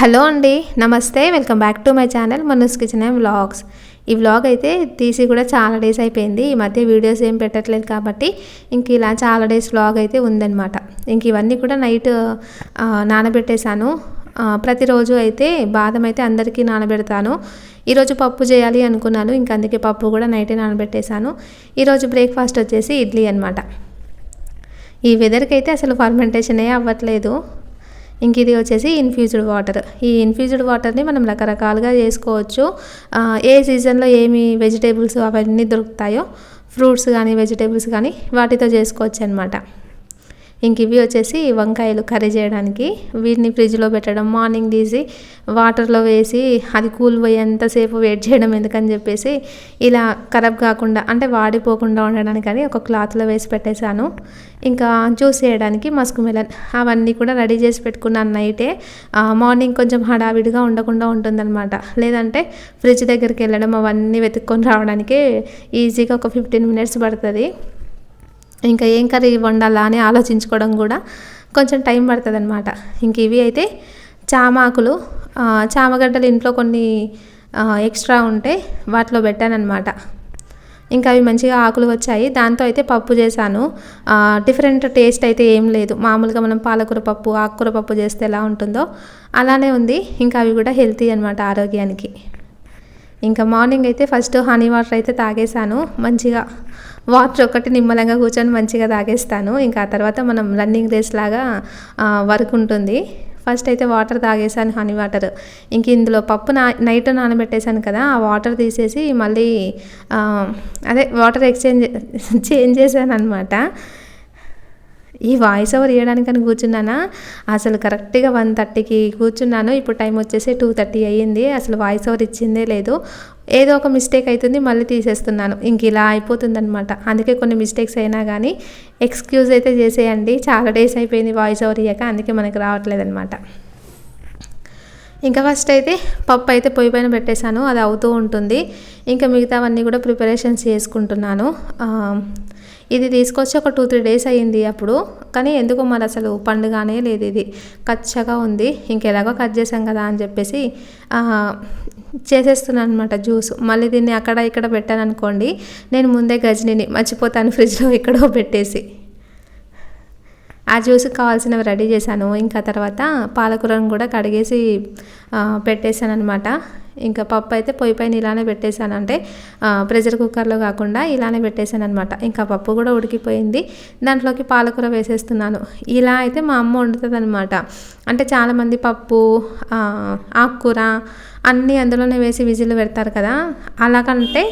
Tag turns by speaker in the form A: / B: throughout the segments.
A: Hello అండి నమస్తే. Welcome back to my channel Manoj kitchen and vlogs. ఈ vlog అయితే తీసి కూడా చాలా డేస్ అయిపోయింది. ఈ మధ్య వీడియోస్ ఏం పెట్టట్లేదు కాబట్టి ఇంక ఇలా చాలా డేస్ వ్లాగ్ అయితే ఉందన్నమాట. ఇంక ఇవన్నీ కూడా నైట్ నానబెట్టేశాను. ప్రతిరోజు అయితే బాదం అయితే అందరికీ నానబెడతాను. ఈరోజు పప్పు చేయాలి అనుకున్నాను. ఇంక అందుకే పప్పు కూడా నైటే నానబెట్టేశాను. ఈరోజు బ్రేక్ఫాస్ట్ వచ్చేసి ఇడ్లీ అనమాట ఈ వెదర్కి అయితే అసలు ఫర్మెంటేషనే అవ్వట్లేదు. ఇంక ఇది వచ్చేసి ఇన్ఫ్యూజ్డ్ వాటర్. ఈ ఇన్ఫ్యూజ్డ్ వాటర్ని మనం రకరకాలుగా చేసుకోవచ్చు. ఏ సీజన్లో ఏమి వెజిటేబుల్స్ అవన్నీ దొరుకుతాయో ఫ్రూట్స్ కానీ వెజిటేబుల్స్ కానీ వాటితో చేసుకోవచ్చు అనమాట ఇంక ఇవి వచ్చేసి వంకాయలు కర్రీ చేయడానికి. వీటిని ఫ్రిడ్జ్లో పెట్టడం మార్నింగ్ తీసి వాటర్లో వేసి అది కూల్ పోయేంతసేపు వెయిట్ చేయడం ఎందుకని చెప్పేసి ఇలా ఖరాబ్ కాకుండా అంటే వాడిపోకుండా ఉండడానికని ఒక క్లాత్లో వేసి పెట్టేశాను. ఇంకా జ్యూస్ చేయడానికి మస్క్ మెలన్ అవన్నీ కూడా రెడీ చేసి పెట్టుకున్నాను నైటే. మార్నింగ్ కొంచెం హడావిడిగా ఉండకుండా ఉంటుందన్నమాట. లేదంటే ఫ్రిడ్జ్ దగ్గరికి వెళ్ళడం అవన్నీ వెతుక్కొని రావడానికి ఈజీగా ఒక ఫిఫ్టీన్ మినిట్స్ పడుతుంది. ఇంకా ఏం కర్రీ వండాలా అని ఆలోచించుకోవడం కూడా కొంచెం టైం పడుతుంది అనమాట ఇంక ఇవి అయితే చామాకులు చామగడ్డలు ఇంట్లో కొన్ని ఎక్స్ట్రా ఉంటే వాటిలో పెట్టానమాట ఇంకా అవి మంచిగా ఆకులు వచ్చాయి. దాంతో అయితే పప్పు చేశాను. డిఫరెంట్ టేస్ట్ అయితే ఏం లేదు. మామూలుగా మనం పాలకూర పప్పు ఆకుకూర పప్పు చేస్తే ఎలా ఉంటుందో అలానే ఉంది. ఇంకా అవి కూడా హెల్తీ అనమాట ఆరోగ్యానికి. ఇంకా మార్నింగ్ అయితే ఫస్ట్ హనీ వాటర్ అయితే తాగేశాను. మంచిగా వాటర్ ఒకటి నిమ్మలంగా కూర్చొని మంచిగా తాగేస్తాను. ఇంకా ఆ తర్వాత మనం రన్నింగ్ రేస్ లాగా వర్క్ ఉంటుంది. ఫస్ట్ అయితే వాటర్ తాగేసాను హనీ వాటర్ ఇంక ఇందులో పప్పు నా నైట్ నానబెట్టేశాను కదా ఆ వాటర్ తీసేసి మళ్ళీ అదే వాటర్ ఎక్స్చేంజ్ చేంజ్ చేశాను అనమాట ఈ వాయిస్ ఓవర్ ఇవ్వడానికని కూర్చున్నానా? అసలు కరెక్ట్గా వన్ థర్టీకి కూర్చున్నాను. ఇప్పుడు టైం వచ్చేసి టూ థర్టీ అయ్యింది. అసలు వాయిస్ ఓవర్ ఇచ్చిందే లేదు. ఏదో ఒక మిస్టేక్ అవుతుంది మళ్ళీ తీసేస్తున్నాను. ఇంక ఇలా అయిపోతుందనమాట అందుకే కొన్ని మిస్టేక్స్ అయినా కానీ ఎక్స్క్యూజ్ అయితే చేసేయండి. చాలా డేస్ అయిపోయింది వాయిస్ ఓవర్ ఇయ్యాక. అందుకే మనకు రావట్లేదు అనమాట ఇంకా ఫస్ట్ అయితే పప్పు అయితే పొయ్యి పైన పెట్టేశాను. అది అవుతూ ఉంటుంది. ఇంకా మిగతావన్నీ కూడా ప్రిపరేషన్స్ చేసుకుంటున్నాను. ఇది తీసుకొచ్చి ఒక టూ త్రీ డేస్ అయ్యింది అప్పుడు. కానీ ఎందుకో మరి అసలు పండుగానే లేదు ఇది. కచ్చగా ఉంది. ఇంకెలాగో కట్ చేసాం కదా అని చెప్పేసి చేసేస్తున్నాను అనమాట జ్యూస్. మళ్ళీ దీన్ని అక్కడ ఇక్కడ పెట్టాను అనుకోండి నేను ముందే గజనిని మర్చిపోతాను ఫ్రిడ్జ్లో ఎక్కడో పెట్టేసి. ఆ జ్యూస్కి కావాల్సినవి రెడీ చేశాను. ఇంకా తర్వాత పాలకూరను కూడా కడిగేసి పెట్టేశాను అనమాట ఇంకా పప్పు అయితే పొయ్యి పైన ఇలానే పెట్టేశాను. అంటే ప్రెషర్ కుక్కర్లో కాకుండా ఇలానే పెట్టేశాను అనమాట ఇంకా పప్పు కూడా ఉడికిపోయింది. దాంట్లోకి పాలకూర వేసేస్తున్నాను. ఇలా అయితే మా అమ్మ వండుతుంది అనమాట అంటే చాలామంది పప్పు ఆకుకూర అన్నీ అందులోనే వేసి విజిల్ పెడతారు కదా. అలా కంటే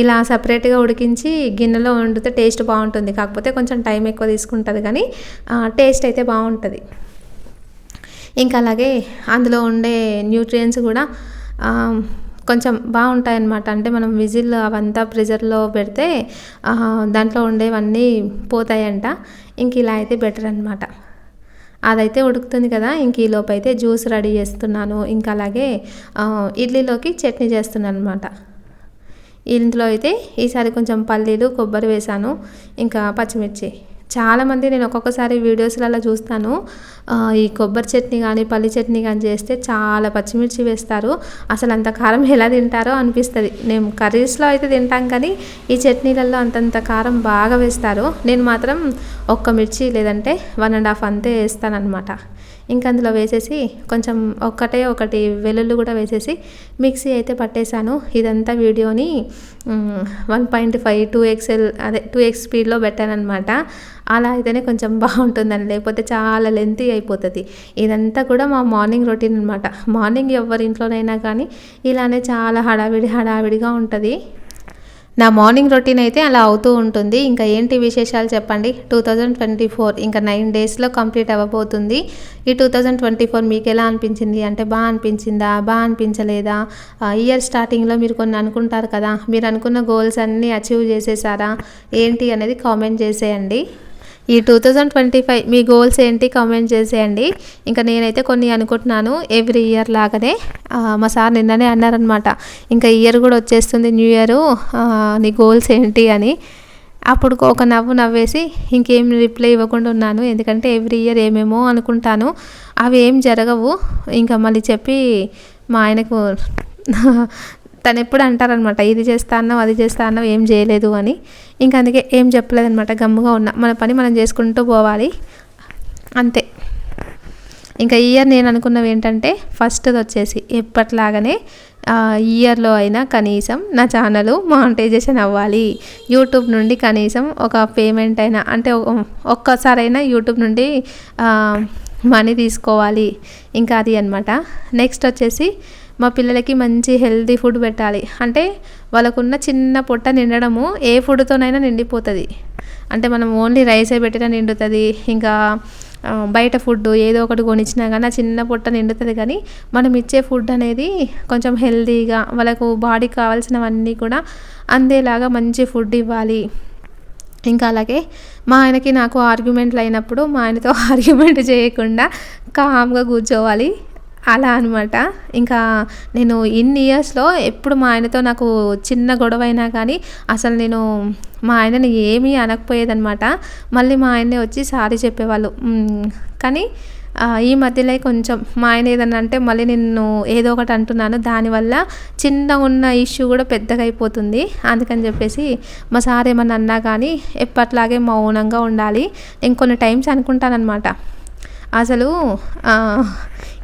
A: ఇలా సపరేట్గా ఉడికించి గిన్నెలో వండితే టేస్ట్ బాగుంటుంది. కాకపోతే కొంచెం టైం ఎక్కువ తీసుకుంటుంది కానీ టేస్ట్ అయితే బాగుంటుంది. ఇంకా అలాగే అందులో ఉండే న్యూట్రియంట్స్ కూడా కొంచెం బాగుంటాయి అన్నమాట అంటే మనం విజిల్ అవంతా ప్రెజర్లో పెడితే దాంట్లో ఉండేవన్నీ పోతాయంట. ఇంక ఇలా అయితే బెటర్ అనమాట అదైతే ఉడుకుతుంది కదా ఇంక ఈ లోపు అయితే జ్యూస్ రెడీ చేస్తున్నాను. ఇంకా అలాగే ఇడ్లీలోకి చట్నీ చేస్తున్నాను అనమాట ఇందులో అయితే ఈసారి కొంచెం పల్లీలు కొబ్బరి వేసాను. ఇంకా పచ్చిమిర్చి. చాలామంది నేను ఒక్కొక్కసారి వీడియోస్లలో చూస్తాను. ఈ కొబ్బరి చట్నీ కానీ పల్లి చట్నీ కానీ చేస్తే చాలా పచ్చిమిర్చి వేస్తారు. అసలు అంత కారం ఎలా తింటారో అనిపిస్తుంది. నేను కర్రీస్లో అయితే తింటాం కానీ ఈ చట్నీలలో అంతంత కారం బాగా వేస్తారు. నేను మాత్రం ఒక్క మిర్చి లేదంటే వన్ అండ్ హాఫ్ అంతే వేస్తానన్నమాట. ఇంకా అందులో వేసేసి కొంచెం ఒక్కటే ఒకటి వెల్లుల్లి కూడా వేసేసి మిక్సీ అయితే పట్టేశాను. ఇదంతా వీడియోని one point five two XL అదే టూ ఎక్స్ స్పీడ్లో పెట్టానమాట అలా అయితేనే కొంచెం బాగుంటుందని లేకపోతే చాలా లెంతీ అయిపోతుంది. ఇదంతా కూడా మా మార్నింగ్ రొటీన్ అనమాట మార్నింగ్ ఎవరి ఇంట్లోనైనా కానీ ఇలానే చాలా హడావిడి హడావిడిగా ఉంటుంది. నా మార్నింగ్ రొటీన్ అయితే అలా అవుతూ ఉంటుంది. ఇంకా ఏంటి విశేషాలు చెప్పండి? టూ థౌజండ్ ట్వంటీ ఫోర్ ఇంకా నైన్ డేస్లో కంప్లీట్ అవ్వబోతుంది. ఈ టూ థౌజండ్ ట్వంటీ ఫోర్ మీకు ఎలా అనిపించింది? అంటే బాగా అనిపించిందా? బాగా అనిపించలేదా? ఇయర్ స్టార్టింగ్లో మీరు కొన్ని అనుకుంటారు కదా. మీరు అనుకున్న గోల్స్ అన్నీ అచీవ్ చేసేసారా? ఏంటి అనేది కామెంట్ చేసేయండి. ఈ టూ థౌజండ్ ట్వంటీ ఫైవ్ మీ గోల్స్ ఏంటి కామెంట్ చేసేయండి. ఇంకా నేనైతే కొన్ని అనుకుంటున్నాను. ఎవ్రీ ఇయర్ లాగానే మా సార్ నిన్ననే అన్నారనమాట ఇంకా ఇయర్ కూడా వచ్చేస్తుంది న్యూ ఇయర్ నీ గోల్స్ ఏంటి అని. అప్పుడు ఒక నవ్వు నవ్వేసి ఇంకేం రిప్లై ఇవ్వకుండా ఉన్నాను. ఎందుకంటే ఎవ్రీ ఇయర్ ఏమేమో అనుకుంటాను. అవి ఏం జరగవు. ఇంకా మళ్ళీ చెప్పి మా ఆయనకు తను ఎప్పుడు అంటారనమాట ఇది చేస్తా అన్నావు అది చేస్తా అన్నావు ఏం చేయలేదు అని. ఇంకా అందుకే ఏం చెప్పలేదనమాట గమ్ముగా ఉన్నా. మన పని మనం చేసుకుంటూ పోవాలి. అంతే. ఇంకా ఇయర్ నేను అనుకున్నవి ఏంటంటే ఫస్ట్ది వచ్చేసి ఎప్పట్లాగానే ఇయర్లో అయినా కనీసం నా ఛానల్ మానిటైజేషన్ అవ్వాలి. యూట్యూబ్ నుండి కనీసం ఒక పేమెంట్ అయినా అంటే ఒక్కసారైనా యూట్యూబ్ నుండి మనీ తీసుకోవాలి. ఇంకా అది అనమాట నెక్స్ట్ వచ్చేసి మా పిల్లలకి మంచి హెల్తీ ఫుడ్ పెట్టాలి. అంటే వాళ్ళకున్న చిన్న పొట్ట నిండడము ఏ ఫుడ్తోనైనా నిండిపోతుంది. అంటే మనం ఓన్లీ రైసే పెట్టినా నిండుతుంది. ఇంకా బయట ఫుడ్ ఏదో ఒకటి కొనిచ్చినా కానీ చిన్న పొట్ట నిండుతుంది కానీ మనం ఇచ్చే ఫుడ్ అనేది కొంచెం హెల్తీగా వాళ్ళకు బాడీకి కావాల్సినవన్నీ కూడా అందేలాగా మంచి ఫుడ్ ఇవ్వాలి. ఇంకా అలాగే మా ఆయనకి నాకు ఆర్గ్యుమెంట్లు అయినప్పుడు మా ఆయనతో ఆర్గ్యుమెంట్ చేయకుండా కామ్గా కూర్చోవాలి. అలా అనమాట ఇంకా నేను ఇన్ని ఇయర్స్లో ఎప్పుడు మా ఆయనతో నాకు చిన్న గొడవ అయినా కానీ అసలు నేను మా ఆయనని ఏమీ అనకపోయేదనమాట మళ్ళీ మా ఆయనే వచ్చి సారీ చెప్పేవాళ్ళు. కానీ ఈ మధ్యలో కొంచెం మా ఆయన ఏదన్నా అంటే మళ్ళీ నేను ఏదో ఒకటి అంటున్నాను. దానివల్ల చిన్న ఉన్న ఇష్యూ కూడా పెద్దగా అయిపోతుంది. అందుకని చెప్పేసి మా సార్ ఏమన్నా అన్నా కానీ ఎప్పట్లాగే మౌనంగా ఉండాలి. ఇంకొన్ని టైమ్స్ అనుకుంటానమాట అసలు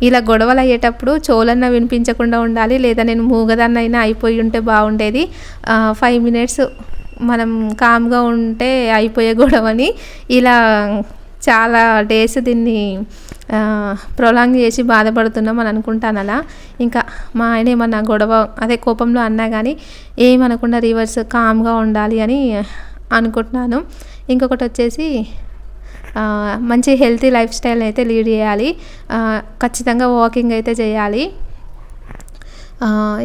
A: ఇలా గొడవలు అయ్యేటప్పుడు చోలన్న వినిపించకుండా ఉండాలి లేదా నేను మూగదాన్నైనా అయిపోయి ఉంటే బాగుండేది. ఫైవ్ మినిట్స్ మనం కామ్గా ఉంటే అయిపోయే గొడవని ఇలా చాలా డేస్ దీన్ని ప్రొలాంగ్ చేసి బాధపడుతున్నాం అని అనుకుంటాను అలా. ఇంకా మా ఆయన ఏమన్నా గొడవ అదే కోపంలో అన్నా కానీ ఏమనకుండా రివర్స్ కామ్గా ఉండాలి అని అనుకుంటున్నాను. ఇంకొకటి వచ్చేసి మంచి హెల్తీ లైఫ్ స్టైల్ అయితే లీడ్ చేయాలి. ఖచ్చితంగా వాకింగ్ అయితే చేయాలి.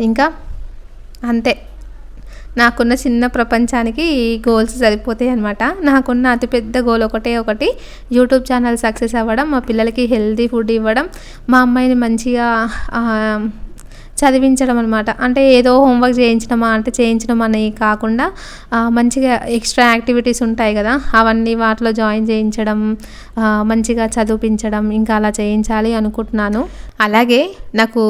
A: ఇంకా అంతే. నాకున్న చిన్న ప్రపంచానికి ఈ గోల్స్ సరిపోతాయి అనమాట నాకున్న అతిపెద్ద గోల్ ఒకటే ఒకటి యూట్యూబ్ ఛానల్ సక్సెస్ అవ్వడం మా పిల్లలకి హెల్తీ ఫుడ్ ఇవ్వడం మా అమ్మాయిని మంచిగా చదివించడం అనమాట అంటే ఏదో హోంవర్క్ చేయించడమా అంటే చేయించడం అనేవి కాకుండా మంచిగా ఎక్స్ట్రా యాక్టివిటీస్ ఉంటాయి కదా. అవన్నీ వాటిలో జాయిన్ చేయించడం మంచిగా చదివించడం ఇంకా అలా చేయించాలి అనుకుంటున్నాను. అలాగే నాకు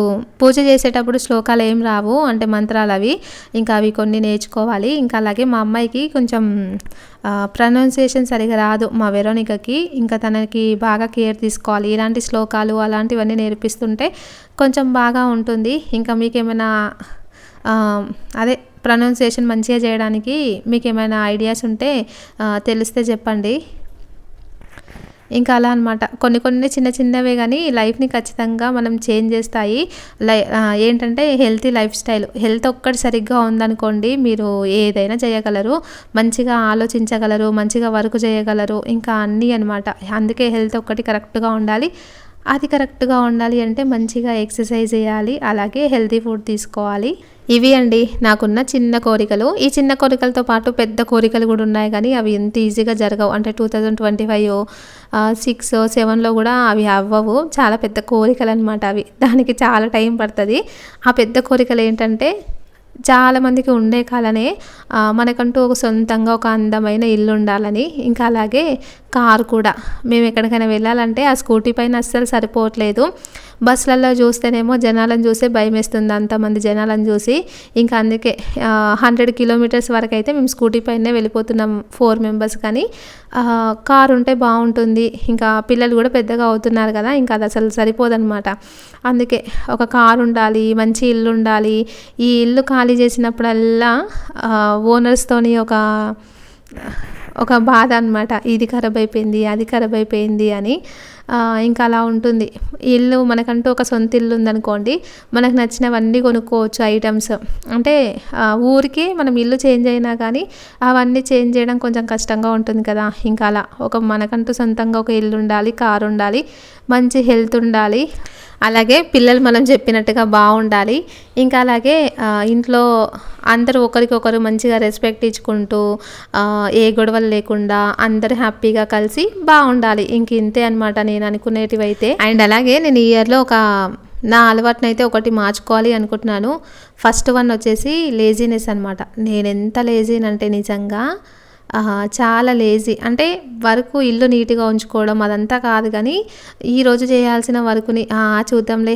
A: పూజ చేసేటప్పుడు శ్లోకాలు ఏం రావు అంటే మంత్రాలు అవి. ఇంకా అవి కొన్ని నేర్చుకోవాలి. ఇంకా అలాగే మా అమ్మాయికి కొంచెం ప్రొనౌన్సియేషన్ సరిగా రాదు మా వెరోనికకి. ఇంకా తనకి బాగా కేర్ తీసుకోవాలి. ఇలాంటి శ్లోకాలు అలాంటివన్నీ నేర్పిస్తుంటే కొంచెం బాగా ఉంటుంది. ఇంకా మీకేమైనా అదే ప్రొనౌన్సియేషన్ మంచిగా చేయడానికి మీకు ఏమైనా ఐడియాస్ ఉంటే తెలిస్తే చెప్పండి. ఇంకా అలా అనమాట కొన్ని కొన్ని చిన్న చిన్నవే కానీ లైఫ్ని ఖచ్చితంగా మనం చేంజ్ చేస్తాయి. లై ఏంటంటే హెల్తీ లైఫ్ స్టైల్. హెల్త్ ఒక్కటి సరిగ్గా ఉందనుకోండి మీరు ఏదైనా చేయగలరు. మంచిగా ఆలోచించగలరు మంచిగా వర్క్ చేయగలరు ఇంకా అన్నీ అనమాట అందుకే హెల్త్ ఒక్కటి కరెక్ట్గా ఉండాలి. అది కరెక్ట్గా ఉండాలి అంటే మంచిగా ఎక్సర్సైజ్ చేయాలి. అలాగే హెల్తీ ఫుడ్ తీసుకోవాలి. ఇవి అండి. నాకున్న చిన్న కోరికలు. ఈ చిన్న కోరికలతో పాటు పెద్ద కోరికలు కూడా ఉన్నాయి కానీ అవి ఎంత ఈజీగా జరగవు. అంటే two thousand twenty five six సెవెన్లో కూడా అవి అవ్వవు. చాలా పెద్ద కోరికలు అనమాట అవి. దానికి చాలా టైం పడుతుంది. ఆ పెద్ద కోరికలు ఏంటంటే చాలామందికి ఉండే కాలనే మనకంటూ ఒక సొంతంగా ఒక అందమైన ఇల్లు ఉండాలని. ఇంకా అలాగే కారు కూడా. మేము ఎక్కడికైనా వెళ్ళాలంటే ఆ స్కూటీ పైన అస్సలు సరిపోవట్లేదు. బస్సులలో చూస్తేనేమో జనాలను చూస్తే భయం వేస్తుంది అంతమంది జనాలను చూసి. ఇంకా అందుకే హండ్రెడ్ కిలోమీటర్స్ వరకు అయితే మేము స్కూటీ పైనే వెళ్ళిపోతున్నాం ఫోర్ మెంబర్స్ కానీ. కార్ ఉంటే బాగుంటుంది ఇంకా పిల్లలు కూడా పెద్దగా అవుతున్నారు కదా ఇంకా అది అసలు సరిపోదనమాట. అందుకే ఒక కారు ఉండాలి మంచి ఇల్లు ఉండాలి. ఈ ఇల్లు ఖాళీ చేసినప్పుడల్లా ఓనర్స్తోని ఒక ఒక బాధ అనమాట. ఇది ఖరాబ్ అయిపోయింది అది ఖరాబ్ అయిపోయింది అని. ఇంకా అలా ఉంటుంది. ఇల్లు మనకంటూ ఒక సొంత ఇల్లు ఉందనుకోండి మనకు నచ్చినవన్నీ కొనుక్కోవచ్చు ఐటమ్స్. అంటే ఊరికి మనం ఇల్లు చేంజ్ అయినా కానీ అవన్నీ చేంజ్ చేయడం కొంచెం కష్టంగా ఉంటుంది కదా. ఇంకా అలా ఒక మనకంటూ సొంతంగా ఒక ఇల్లు ఉండాలి కారు ఉండాలి మంచి హెల్త్ ఉండాలి. అలాగే పిల్లలు మనం చెప్పినట్టుగా బాగుండాలి. ఇంకా అలాగే ఇంట్లో అందరూ ఒకరికొకరు మంచిగా రెస్పెక్ట్ ఇచ్చుకుంటూ ఏ గొడవలు లేకుండా అందరు హ్యాపీగా కలిసి బాగుండాలి. ఇంక ఇంతే అనమాట నేను అనుకునేటివి అయితే అండ్ అలాగే నేను ఈ ఇయర్లో ఒక నా అలవాటునైతే ఒకటి మార్చుకోవాలి అనుకుంటున్నాను. ఫస్ట్ వన్ వచ్చేసి లేజీనెస్ అనమాట నేను ఎంత లేజీనంటే నిజంగా చాలా లేజీ అంటే వర్క్ ఇల్లు నీట్గా ఉంచుకోవడం అదంతా కాదు కానీ ఈరోజు చేయాల్సిన వర్క్ని చూద్దాంలే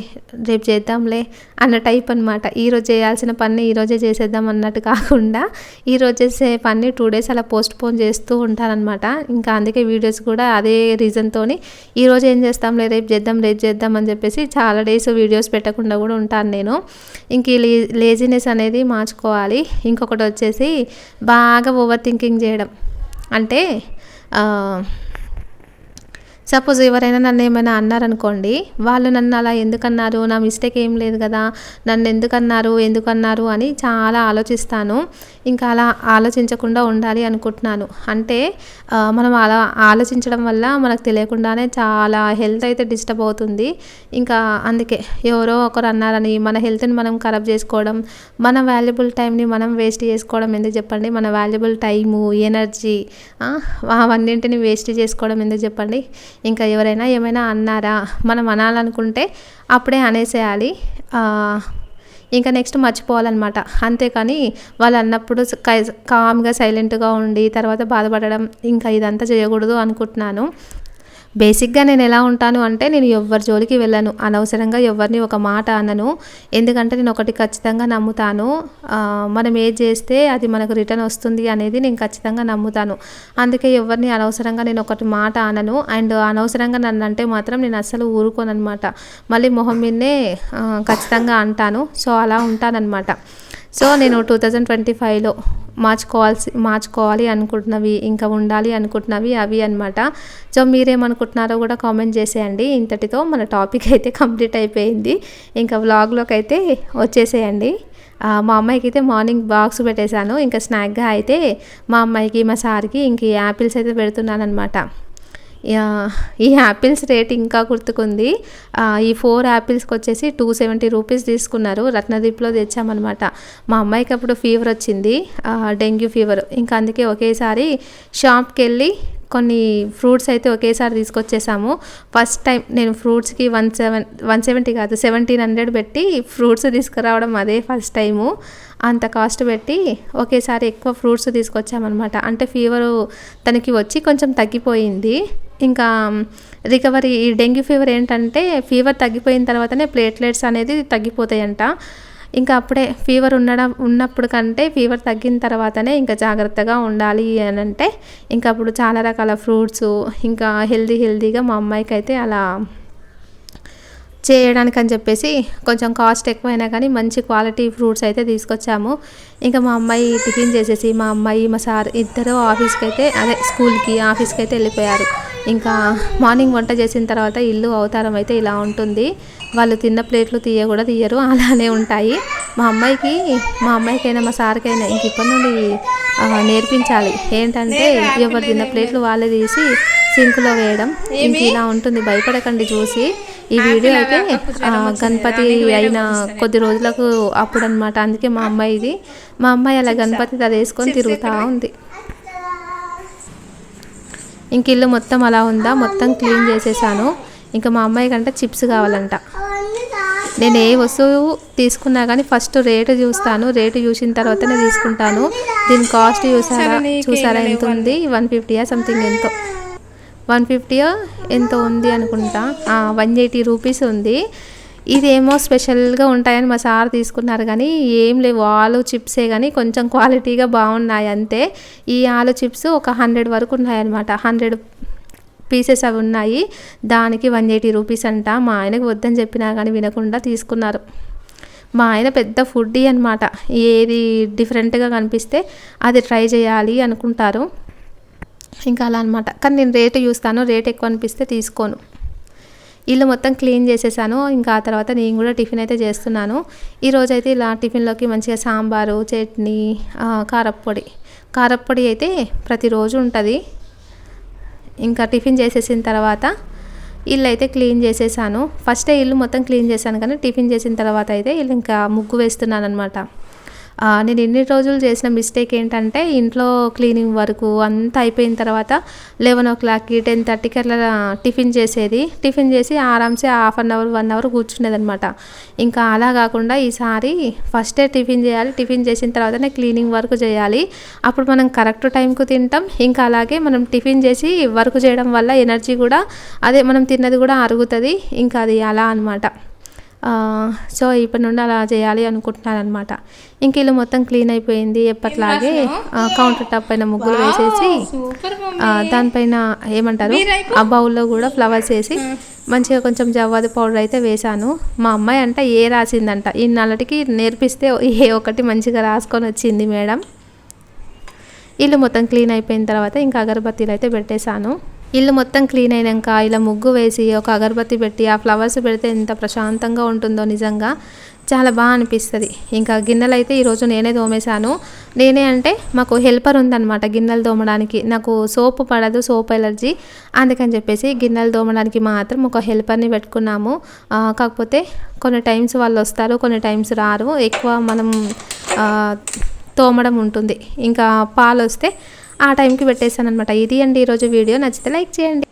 A: రేపు చేద్దాంలే అన్న టైప్ అనమాట ఈరోజు చేయాల్సిన పని ఈరోజే చేసేద్దాం అన్నట్టు కాకుండా ఈరోజు చేసే పని టూ డేస్ అలా పోస్ట్ పోన్ చేస్తూ ఉంటారనమాట ఇంకా అందుకే వీడియోస్ కూడా అదే రీజన్తో ఈరోజు ఏం చేస్తాంలే రేపు చేద్దాం రేపు చేద్దాం అని చెప్పేసి చాలా డేస్ వీడియోస్ పెట్టకుండా కూడా ఉంటాను నేను. ఇంక ఈ లే లేజినెస్ అనేది మార్చుకోవాలి. ఇంకొకటి వచ్చేసి బాగా ఓవర్ థింకింగ్ చేయడం. అంటే సపోజ్ ఎవరైనా నన్ను ఏమైనా అన్నారనుకోండి వాళ్ళు నన్ను అలా ఎందుకన్నారు? నా మిస్టేక్ ఏం లేదు కదా నన్ను ఎందుకన్నారు ఎందుకన్నారు అని చాలా ఆలోచిస్తాను. ఇంకా అలా ఆలోచించకుండా ఉండాలి అనుకుంటున్నాను. అంటే మనం అలా ఆలోచించడం వల్ల మనకు తెలియకుండానే చాలా హెల్త్ అయితే డిస్టర్బ్ అవుతుంది. ఇంకా అందుకే ఎవరో ఒకరు అన్నారని మన హెల్త్ని మనం ఖరాబ్ చేసుకోవడం మన వాల్యుబుల్ టైంని మనం వేస్ట్ చేసుకోవడం ఎందుకు చెప్పండి? మన వాల్యుబుల్ టైము ఎనర్జీ అవన్నింటిని వేస్ట్ చేసుకోవడం ఎందుకు చెప్పండి? ఇంకా ఎవరైనా ఏమైనా అన్నారా? మనం అనాలనుకుంటే అప్పుడే అనేసేయాలి. ఇంకా నెక్స్ట్ మర్చిపోవాలన్నమాట. అంతేకాని వాళ్ళు అన్నప్పుడు కై- కామ్గా సైలెంట్గా ఉండి తర్వాత బాధపడడం ఇంకా ఇదంతా చేయకూడదు అనుకుంటున్నాను. బేసిక్గా నేను ఎలా ఉంటాను అంటే నేను ఎవ్వరి జోలికి వెళ్ళను. అనవసరంగా ఎవరిని ఒక మాట అనను. ఎందుకంటే నేను ఒకటి ఖచ్చితంగా నమ్ముతాను. మనం ఏది చేస్తే అది మనకు రిటర్న్ వస్తుంది అనేది నేను ఖచ్చితంగా నమ్ముతాను. అందుకే ఎవరిని అనవసరంగా నేను ఒకటి మాట అనను. అండ్ అనవసరంగా నన్ను అంటే మాత్రం నేను అస్సలు ఊరుకోను అనమాట మళ్ళీ మొహం మీదనే ఖచ్చితంగా అంటాను. సో అలా ఉంటానన్నమాట. సో నేను టూ థౌజండ్ ట్వంటీ ఫైవ్లో మార్చుకోవాల్సి మార్చుకోవాలి అనుకుంటున్నవి ఇంకా ఉండాలి అనుకుంటున్నవి అవి అనమాట సో మీరేమనుకుంటున్నారో కూడా కామెంట్ చేసేయండి. ఇంతటితో మన టాపిక్ అయితే కంప్లీట్ అయిపోయింది. ఇంకా వ్లాగ్లోకి అయితే వచ్చేసేయండి. మా అమ్మాయికి అయితే మార్నింగ్ బాక్స్ పెట్టేశాను. ఇంకా స్నాక్గా అయితే మా అమ్మాయికి మా సార్కి ఇంక ఈ యాపిల్స్ అయితే పెడుతున్నాను అనమాట ఈ యాపిల్స్ రేట్ ఇంకా గుర్తుకుంది. ఈ ఫోర్ యాపిల్స్కి వచ్చేసి టూ సెవెంటీ రూపీస్ తీసుకున్నారు. రత్నదీప్లో తెచ్చామన్నమాట. మా అమ్మాయికి అప్పుడు ఫీవర్ వచ్చింది. Dengue fever. ఇంకా అందుకే ఒకేసారి షాప్కి వెళ్ళి కొన్ని ఫ్రూట్స్ అయితే ఒకేసారి తీసుకొచ్చేసాము. ఫస్ట్ టైం నేను ఫ్రూట్స్కి వన్ సెవెన్ వన్ సెవెంటీ కాదు సెవెంటీన్ హండ్రెడ్ పెట్టి ఫ్రూట్స్ తీసుకురావడం అదే ఫస్ట్ టైము. అంత కాస్ట్ పెట్టి ఒకేసారి ఎక్కువ ఫ్రూట్స్ తీసుకొచ్చామన్నమాట. అంటే ఫీవరు తనకి వచ్చి కొంచెం తగ్గిపోయింది. ఇంకా రికవరీ ఈ డెంగ్యూ ఫీవర్ ఏంటంటే ఫీవర్ తగ్గిపోయిన తర్వాతనే ప్లేట్లెట్స్ అనేది తగ్గిపోతాయంట. ఇంకా అప్పుడే ఫీవర్ ఉండడం ఉన్నప్పుడు కంటే ఫీవర్ తగ్గిన తర్వాతనే ఇంకా జాగ్రత్తగా ఉండాలి అని అంటే ఇంకా అప్పుడు చాలా రకాల ఫ్రూట్స్ ఇంకా హెల్దీ హెల్దీగా మా అమ్మాయికి అయితే అలా చేయడానికి అని చెప్పేసి కొంచెం కాస్ట్ ఎక్కువైనా కానీ మంచి క్వాలిటీ ఫ్రూట్స్ అయితే తీసుకొచ్చాము. ఇంకా మా అమ్మాయి టిఫిన్ చేసేసి మా అమ్మాయి మా సార్ ఇద్దరు ఆఫీస్కి అయితే అదే స్కూల్కి ఆఫీస్కి అయితే వెళ్ళిపోయారు. ఇంకా మార్నింగ్ వంట చేసిన తర్వాత ఇల్లు అవతారం అయితే ఇలా ఉంటుంది. వాళ్ళు తిన్న ప్లేట్లు తీయ కూడా తీయరు అలానే ఉంటాయి. మా అమ్మాయికి మా అమ్మాయికైనా మా సార్కైనా ఇంక ఇప్పటి నుండి నేర్పించాలి. ఏంటంటే ఎవరు తిన్న ప్లేట్లు వాళ్ళే తీసి సింక్లో వేయడం. ఇంక ఇలా ఉంటుంది. భయపడకండి చూసి ఈ వీడియో అయితే గణపతి అయిన కొద్ది రోజులకు అప్పుడు అనమాట అందుకే మా అమ్మాయిది మా అమ్మాయి అలా గణపతి అది వేసుకొని తిరుగుతూ ఉంది. ఇంక ఇల్లు మొత్తం అలా ఉందా? మొత్తం క్లీన్ చేసేసాను. ఇంకా మా అమ్మాయి కంటే చిప్స్ కావాలంట. నేను ఏ వస్తువు తీసుకున్నా కానీ ఫస్ట్ రేటు చూస్తాను. రేటు చూసిన తర్వాతనే తీసుకుంటాను. దీని కాస్ట్ చూసారా? చూసారా? ఎంత ఉంది? వన్ ఫిఫ్టీయా సంథింగ్ ఎంతో. వన్ ఫిఫ్టీయో ఎంతో ఉంది అనుకుంటా? వన్ ఎయిటీ రూపీస్ ఉంది. ఇదేమో స్పెషల్గా ఉంటాయని మా సార్ తీసుకున్నారు కానీ ఏం లేవు. ఆలు చిప్సే కానీ కొంచెం క్వాలిటీగా బాగున్నాయి అంతే. ఈ ఆలు చిప్స్ ఒక హండ్రెడ్ వరకు ఉన్నాయన్నమాట. హండ్రెడ్ పీసెస్ అవి ఉన్నాయి. దానికి వన్ ఎయిటీ రూపీస్ అంట. మా ఆయనకు వద్దని చెప్పినా కానీ వినకుండా తీసుకున్నారు. మా ఆయన పెద్ద ఫుడ్డీ అనమాట ఏది డిఫరెంట్గా కనిపిస్తే అది ట్రై చేయాలి అనుకుంటారు. ఇంకా అలా అనమాట కానీ నేను రేటు చూస్తాను రేట్ ఎక్కువ అనిపిస్తే తీసుకోను. ఇల్లు మొత్తం క్లీన్ చేసేసాను. ఇంకా ఆ తర్వాత నేను కూడా టిఫిన్ అయితే చేస్తున్నాను. ఈరోజు అయితే ఇలా టిఫిన్లోకి మంచిగా సాంబారు చట్నీ కారప్పొడి. కారప్పొడి అయితే ప్రతిరోజు ఉంటుంది. ఇంకా టిఫిన్ చేసేసిన తర్వాత ఇల్లు అయితే క్లీన్ చేసేసాను. ఫస్టే ఇల్లు మొత్తం క్లీన్ చేశాను కానీ టిఫిన్ చేసిన తర్వాత అయితే ఇల్లు ఇంకా ముగ్గు వేస్తున్నాను అనమాట నేను ఎన్ని రోజులు చేసిన మిస్టేక్ ఏంటంటే ఇంట్లో క్లీనింగ్ వరకు అంతా అయిపోయిన తర్వాత లెవెన్ ఓ క్లాక్కి టెన్ థర్టీకి అట్లా టిఫిన్ చేసేది. టిఫిన్ చేసి ఆరామ్సే half an hour one hour కూర్చునేది అనమాట ఇంకా అలా కాకుండా ఈసారి ఫస్టే టిఫిన్ చేయాలి టిఫిన్ చేసిన తర్వాతనే క్లీనింగ్ వర్క్ చేయాలి. అప్పుడు మనం కరెక్ట్ టైంకు తింటాం. ఇంకా అలాగే మనం టిఫిన్ చేసి వర్క్ చేయడం వల్ల ఎనర్జీ కూడా అదే మనం తిన్నది కూడా అరుగుతుంది. ఇంకా అది అలా అనమాట సో ఇప్పటి నుండి అలా చేయాలి అనుకుంటున్నాను అనమాట ఇంక ఇల్లు మొత్తం క్లీన్ అయిపోయింది ఎప్పట్లాగే. కౌంటర్ టాప్ పైన ముగ్గులు వేసేసి దానిపైన ఏమంటారు? ఆ బౌల్లో కూడా ఫ్లవర్స్ వేసి మంచిగా కొంచెం జవ్వాది పౌడర్ అయితే వేశాను. మా అమ్మాయి అంట ఏ రాసిందంట. ఈ నల్లటికి నేర్పిస్తే ఏ ఒకటి మంచిగా రాసుకొని వచ్చింది మేడం. ఇల్లు మొత్తం క్లీన్ అయిపోయిన తర్వాత ఇంకా అగరబత్తీలు అయితే పెట్టేశాను. ఇల్లు మొత్తం క్లీన్ అయినాక ఇలా ముగ్గు వేసి ఒక అగరబత్తి పెట్టి ఆ ఫ్లవర్స్ పెడితే ఎంత ప్రశాంతంగా ఉంటుందో నిజంగా చాలా బాగా అనిపిస్తుంది. ఇంకా గిన్నెలు అయితే ఈరోజు నేనే తోమేశాను. నేనే అంటే మాకు హెల్పర్ ఉందన్నమాట గిన్నెలు తోమడానికి. నాకు సోప్ పడదు సోప్ ఎలర్జీ. అందుకని చెప్పేసి గిన్నెలు తోమడానికి మాత్రం ఒక హెల్పర్ని పెట్టుకున్నాము. కాకపోతే కొన్ని టైమ్స్ వాళ్ళు వస్తారు కొన్ని టైమ్స్ రారు. ఎక్కువ మనం తోమడం ఉంటుంది. ఇంకా పాలు వస్తే ఆ టైంకి పెట్టేశాను అనమాట ఇది అండి ఈరోజు వీడియో. నచ్చితే లైక్ చేయండి.